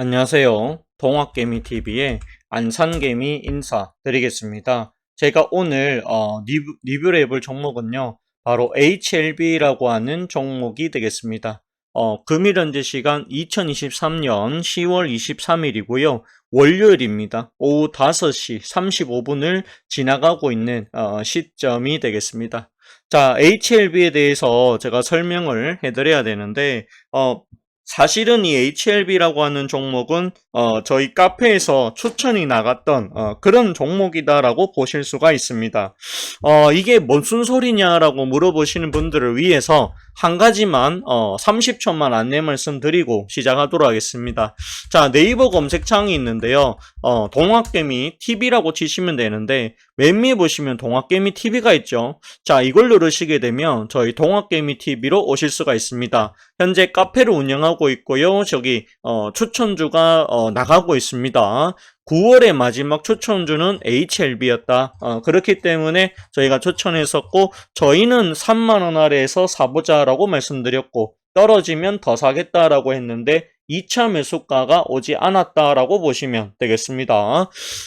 안녕하세요. 동학개미TV의 안산개미 인사드리겠습니다. 제가 오늘 어, 리뷰, 리뷰를 해볼 종목은요. 바로 HLB라고 하는 종목이 되겠습니다. 어, 금일 현재 시간 2023년 10월 23일이고요. 월요일입니다. 오후 5시 35분을 지나가고 있는 어, 시점이 되겠습니다. 자, HLB에 대해서 제가 설명을 해드려야 되는데 어, 사실은 이 HLB라고 하는 종목은 어, 저희 카페에서 추천이 나갔던 어, 그런 종목이다라고 보실 수가 있습니다. 어, 이게 무슨 소리냐라고 물어보시는 분들을 위해서 한 가지만 어, 30초만 안내 말씀드리고 시작하도록 하겠습니다. 자 네이버 검색창이 있는데요. 어, 동학개미 TV라고 치시면 되는데 맨 위에 보시면 동학개미 TV가 있죠. 자 이걸 누르시게 되면 저희 동학개미 TV로 오실 수가 있습니다. 현재 카페를 운영하고 있고요. 저기 어, 추천주가 어, 나가고 있습니다. 9월의 마지막 추천주는 HLB였다. 어, 그렇기 때문에 저희가 추천했었고 저희는 3만 원 아래에서 사보자라고 말씀드렸고 떨어지면 더 사겠다라고 했는데 2차 매수가가 오지 않았다라고 보시면 되겠습니다.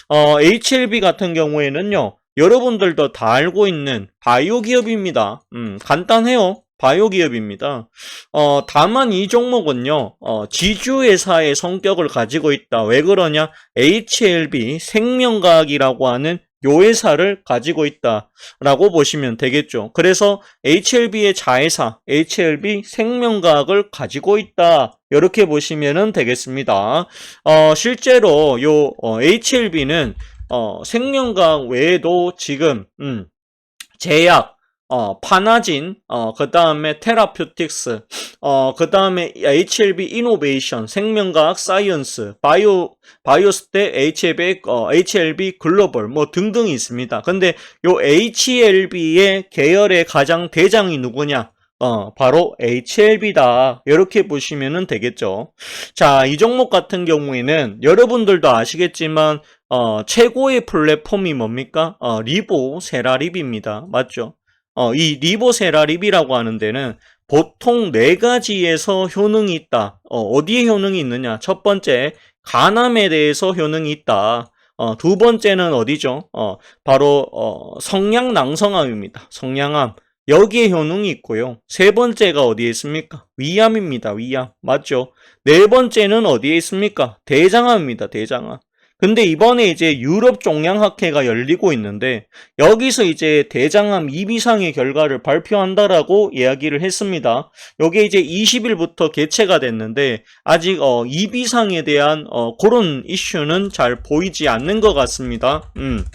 어, HLB 같은 경우에는요. 여러분들도 다 알고 있는 바이오 기업입니다. 음, 간단해요. 바이오 기업입니다. 어, 다만 이 종목은요, 어, 지주회사의 성격을 가지고 있다. 왜 그러냐? HLB 생명과학이라고 하는 요 회사를 가지고 있다라고 보시면 되겠죠. 그래서 HLB의 자회사, HLB 생명과학을 가지고 있다. 이렇게 보시면 되겠습니다. 어, 실제로 요 어, HLB는 어, 생명과학 외에도 지금 음, 제약, 어, 파나진, 어, 그 다음에 테라퓨틱스, 어, 그 다음에 HLB 이노베이션, 생명과학 사이언스, 바이오, 바이오스테, HLB, 어, HLB 글로벌, 뭐 등등이 있습니다. 근데 요 HLB의 계열의 가장 대장이 누구냐? 어, 바로 HLB다. 이렇게 보시면 되겠죠. 자, 이 종목 같은 경우에는 여러분들도 아시겠지만, 어, 최고의 플랫폼이 뭡니까? 어, 리보 세라립입니다. 맞죠? 어, 이 리보세라립이라고 하는 데는 보통 네 가지에서 효능이 있다. 어, 디에 효능이 있느냐? 첫 번째, 간암에 대해서 효능이 있다. 어, 두 번째는 어디죠? 어, 바로 어, 성냥낭성암입니다. 성냥암. 여기에 효능이 있고요. 세 번째가 어디에 있습니까? 위암입니다. 위암. 맞죠? 네 번째는 어디에 있습니까? 대장암입니다. 대장암. 근데 이번에 이제 유럽 종양학회가 열리고 있는데 여기서 이제 대장암 2비상의 결과를 발표한다라고 이야기를 했습니다. 요게 이제 20일부터 개최가 됐는데 아직 어 2비상에 대한 어 그런 이슈는 잘 보이지 않는 것 같습니다. 음.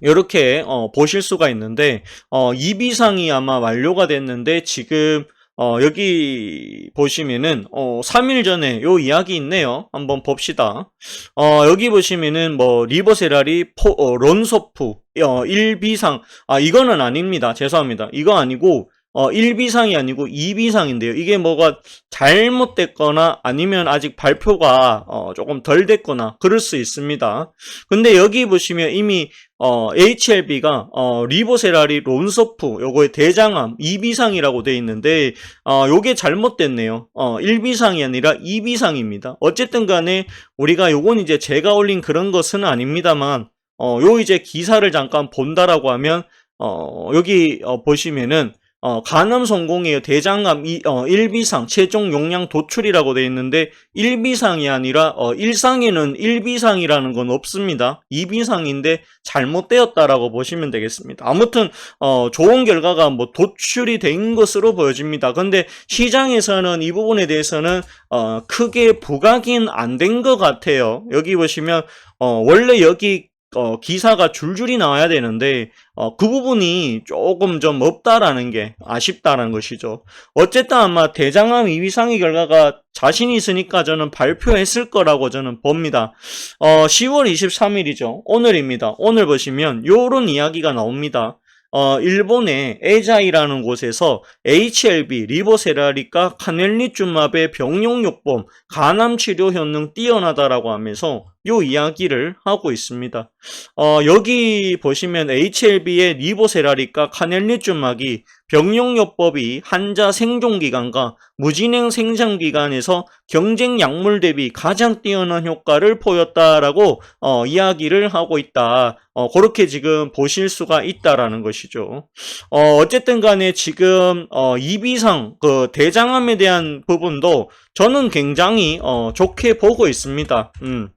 이렇게 어, 보실 수가 있는데 어, 2비상이 아마 완료가 됐는데 지금 어, 여기 보시면은, 어, 3일 전에 요 이야기 있네요. 한번 봅시다. 어, 여기 보시면은, 뭐, 리버세라리, 포, 어, 론소프, 어, 1비상. 아, 이거는 아닙니다. 죄송합니다. 이거 아니고, 어, 1비상이 아니고 2비상인데요. 이게 뭐가 잘못됐거나 아니면 아직 발표가 어, 조금 덜 됐거나 그럴 수 있습니다. 근데 여기 보시면 이미 어, HLB가 어, 리보세라리 론서프 요거의 대장암 2비상이라고 돼 있는데 어, 요게 잘못됐네요. 어, 1비상이 아니라 2비상입니다. 어쨌든 간에 우리가 요건 이제 제가 올린 그런 것은 아닙니다만 어, 요 이제 기사를 잠깐 본다라고 하면 어, 여기 어, 보시면은 어, 간암 성공이에요. 대장암 이, 어, 1비상, 최종 용량 도출이라고 되어 있는데 1비상이 아니라 어, 1상에는 1비상이라는 건 없습니다. 2비상인데 잘못되었다라고 보시면 되겠습니다. 아무튼 어, 좋은 결과가 뭐 도출이 된 것으로 보여집니다. 근데 시장에서는 이 부분에 대해서는 어, 크게 부각인 안 된 것 같아요. 여기 보시면 어, 원래 여기 어, 기사가 줄줄이 나와야 되는데 어, 그 부분이 조금 좀 없다라는 게 아쉽다는 것이죠. 어쨌든 아마 대장암 2위상의 결과가 자신이 있으니까 저는 발표했을 거라고 저는 봅니다. 어, 10월 23일이죠. 오늘입니다. 오늘 보시면 요런 이야기가 나옵니다. 어, 일본의 에자이라는 곳에서 HLB, 리보세라리카 카넬리줌압의 병용요법, 간암 치료 효능 뛰어나다라고 하면서 요 이야기를 하고 있습니다. 어, 여기 보시면 HLB의 리보세라리카 카넬리주막이 병용요법이 환자 생존기간과 무진행 생산기간에서 경쟁 약물 대비 가장 뛰어난 효과를 보였다라고 어, 이야기를 하고 있다. 어, 그렇게 지금 보실 수가 있다라는 것이죠. 어, 어쨌든 간에 지금 어, 이비상 그 대장암에 대한 부분도 저는 굉장히 어, 좋게 보고 있습니다. 음.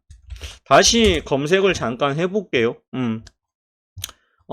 다시 검색을 잠깐 해볼게요. 음.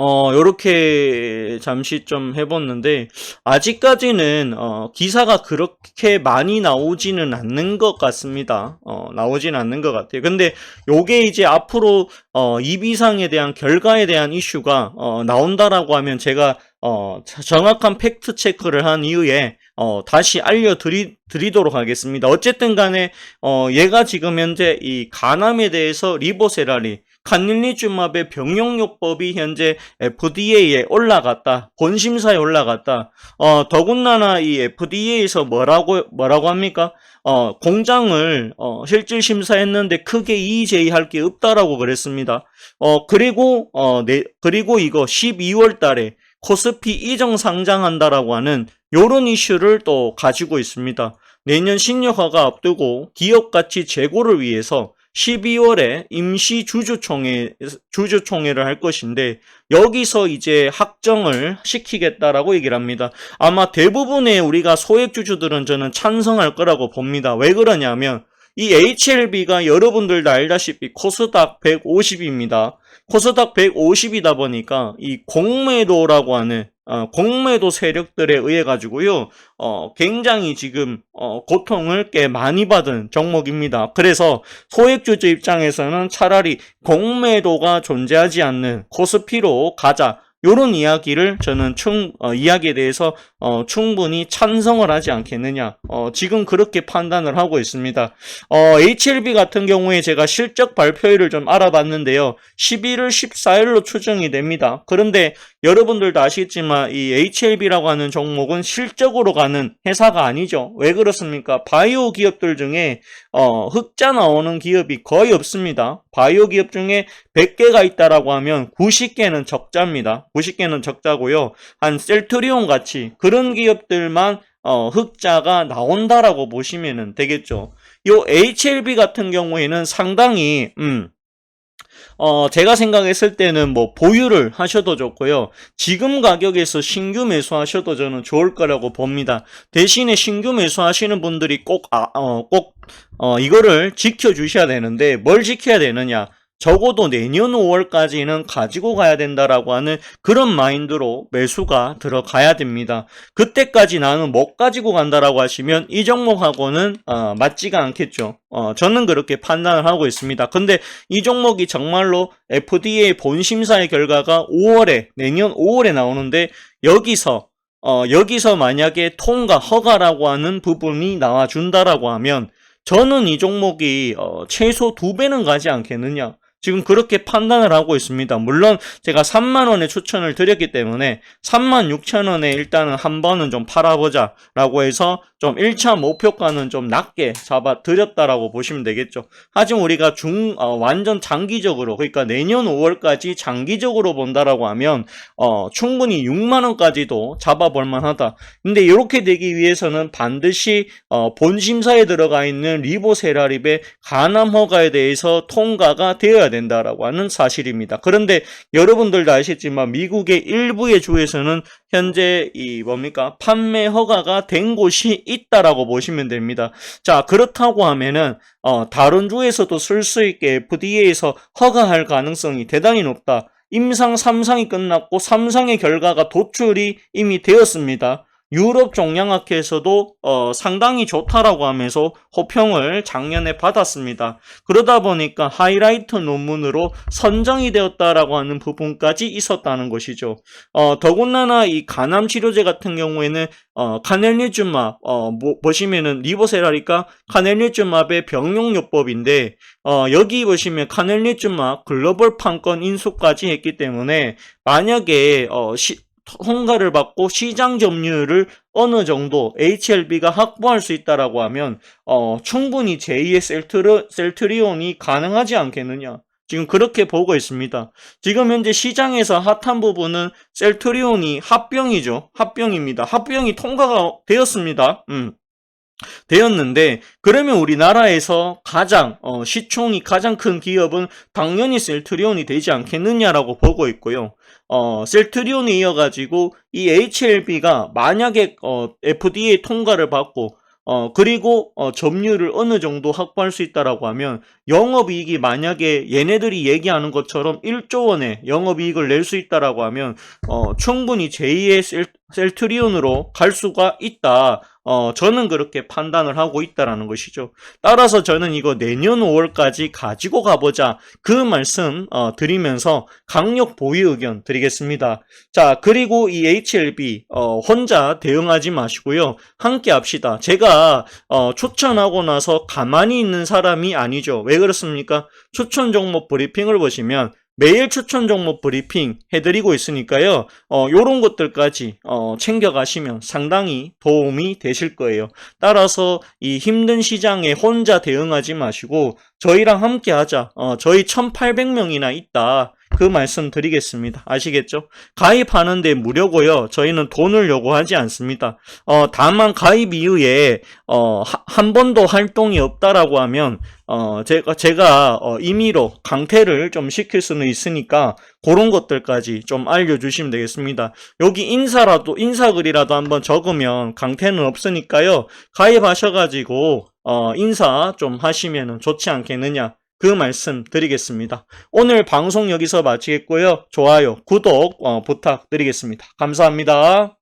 어, 요렇게 잠시 좀 해봤는데, 아직까지는, 어, 기사가 그렇게 많이 나오지는 않는 것 같습니다. 어, 나오지는 않는 것 같아요. 근데 요게 이제 앞으로, 어, 이비상에 대한 결과에 대한 이슈가, 어, 나온다라고 하면 제가, 어, 정확한 팩트 체크를 한 이후에, 어, 다시 알려드리, 드리도록 하겠습니다. 어쨌든 간에, 어, 얘가 지금 현재 이 간암에 대해서 리보세라리, 칸닐리주맙의 병용요법이 현재 FDA에 올라갔다. 본심사에 올라갔다. 어, 더군다나 이 FDA에서 뭐라고, 뭐라고 합니까? 어, 공장을, 어, 실질 심사했는데 크게 이의제의 할 게 없다라고 그랬습니다. 어, 그리고, 어, 네, 그리고 이거 12월 달에 코스피 이정 상장한다라고 하는 요런 이슈를 또 가지고 있습니다. 내년 신여화가 앞두고 기업 가치 제고를 위해서 12월에 임시 주주총회, 주주총회를 할 것인데, 여기서 이제 확정을 시키겠다라고 얘기를 합니다. 아마 대부분의 우리가 소액 주주들은 저는 찬성할 거라고 봅니다. 왜 그러냐면, 이 HLB가 여러분들도 알다시피 코스닥 150입니다. 코스닥 150이다 보니까 이 공매도라고 하는 어, 공매도 세력들에 의해 가지고요, 어, 굉장히 지금 어, 고통을 꽤 많이 받은 종목입니다. 그래서 소액주주 입장에서는 차라리 공매도가 존재하지 않는 코스피로 가자. 요런 이야기를 저는 충, 어, 이야기에 대해서 어, 충분히 찬성을 하지 않겠느냐. 어, 지금 그렇게 판단을 하고 있습니다. 어, HLB 같은 경우에 제가 실적 발표일을 좀 알아봤는데요. 11월 14일로 추정이 됩니다. 그런데 여러분들도 아시겠지만 이 HLB라고 하는 종목은 실적으로 가는 회사가 아니죠. 왜 그렇습니까? 바이오 기업들 중에 어, 흑자 나오는 기업이 거의 없습니다. 바이오 기업 중에 100개가 있다라고 하면 90개는 적자입니다. 90개는 적자고요. 한 셀트리온 같이 그런 기업들만 어, 흑자가 나온다라고 보시면 되겠죠. 요 HLB 같은 경우에는 상당히 음, 어, 제가 생각했을 때는 뭐 보유를 하셔도 좋고요. 지금 가격에서 신규 매수하셔도 저는 좋을 거라고 봅니다. 대신에 신규 매수하시는 분들이 꼭, 아, 어, 꼭, 어, 이거를 지켜주셔야 되는데 뭘 지켜야 되느냐. 적어도 내년 5월까지는 가지고 가야 된다라고 하는 그런 마인드로 매수가 들어가야 됩니다. 그때까지 나는 못 가지고 간다라고 하시면 이 종목하고는 어, 맞지가 않겠죠. 어, 저는 그렇게 판단을 하고 있습니다. 근데 이 종목이 정말로 FDA 본심사의 결과가 5월에 내년 5월에 나오는데 여기서 어, 여기서 만약에 통과 허가라고 하는 부분이 나와준다라고 하면 저는 이 종목이 어, 최소 두 배는 가지 않겠느냐. 지금 그렇게 판단을 하고 있습니다. 물론 제가 3만 원에 추천을 드렸기 때문에 3만 6천 원에 일단은 한 번은 좀 팔아보자 라고 해서 좀 1차 목표가는 좀 낮게 잡아 드렸다라고 보시면 되겠죠. 하지만 우리가 중, 어, 완전 장기적으로 그러니까 내년 5월까지 장기적으로 본다라고 하면 어, 충분히 6만 원까지도 잡아볼 만하다. 근데 이렇게 되기 위해서는 반드시 어, 본 심사에 들어가 있는 리보 세라립의 간암 허가에 대해서 통과가 되어야 된다라고 하는 사실입니다. 그런데 여러분들도 아시겠지만 미국의 일부의 주에서는 현재 이 뭡니까 판매 허가가 된 곳이 있다라고 보시면 됩니다. 자 그렇다고 하면은 어, 다른 주에서도 쓸 수 있게 FDA에서 허가할 가능성이 대단히 높다. 임상 3상이 끝났고 3상의 결과가 도출이 이미 되었습니다. 유럽 종양학회에서도 어, 상당히 좋다라고 하면서 호평을 작년에 받았습니다. 그러다 보니까 하이라이트 논문으로 선정이 되었다라고 하는 부분까지 있었다는 것이죠. 어, 더군다나 이 간암 치료제 같은 경우에는 어, 카넬리주맙 어, 뭐, 보시면은 리보세라리까 카넬리주맙의 병용요법인데 어, 여기 보시면 카넬리주맙 글로벌 판권 인수까지 했기 때문에 만약에 어, 시, 통과를 받고 시장 점유율을 어느 정도 HLB가 확보할 수 있다라고 하면 어, 충분히 제2의 셀트리, 셀트리온이 가능하지 않겠느냐. 지금 그렇게 보고 있습니다. 지금 현재 시장에서 핫한 부분은 셀트리온이 합병이죠. 합병입니다. 합병이 통과가 되었습니다. 음. 되었는데 그러면 우리나라에서 가장 어, 시총이 가장 큰 기업은 당연히 셀트리온이 되지 않겠느냐라고 보고 있고요. 어, 셀트리온이 이어가지고 이 HLB가 만약에 어, FDA 통과를 받고 어, 그리고 어, 점유율을 어느 정도 확보할 수 있다라고 하면 영업이익이 만약에 얘네들이 얘기하는 것처럼 1조 원의 영업이익을 낼 수 있다라고 하면 어, 충분히 제2의 셀, 셀트리온으로 갈 수가 있다. 어, 저는 그렇게 판단을 하고 있다라는 것이죠. 따라서 저는 이거 내년 5월까지 가지고 가보자. 그 말씀 어, 드리면서 강력 보유 의견 드리겠습니다. 자, 그리고 이 HLB 어, 혼자 대응하지 마시고요. 함께 합시다. 제가 어, 추천하고 나서 가만히 있는 사람이 아니죠. 왜 그렇습니까? 추천 종목 브리핑을 보시면 매일 추천 종목 브리핑 해드리고 있으니까요. 어, 요런 것들까지 어, 챙겨가시면 상당히 도움이 되실 거예요. 따라서 이 힘든 시장에 혼자 대응하지 마시고 저희랑 함께 하자. 어, 저희 1800명이나 있다. 그 말씀 드리겠습니다. 아시겠죠? 가입하는데 무료고요. 저희는 돈을 요구하지 않습니다. 어, 다만 가입 이후에 어, 하- 한 번도 활동이 없다라고 하면 어, 제가 제가 어, 임의로 강퇴를 좀 시킬 수는 있으니까 그런 것들까지 좀 알려주시면 되겠습니다. 여기 인사라도 인사글이라도 한번 적으면 강퇴는 없으니까요. 가입하셔가지고 어, 인사 좀 하시면 좋지 않겠느냐. 그 말씀 드리겠습니다. 오늘 방송 여기서 마치겠고요. 좋아요, 구독 어, 부탁드리겠습니다. 감사합니다.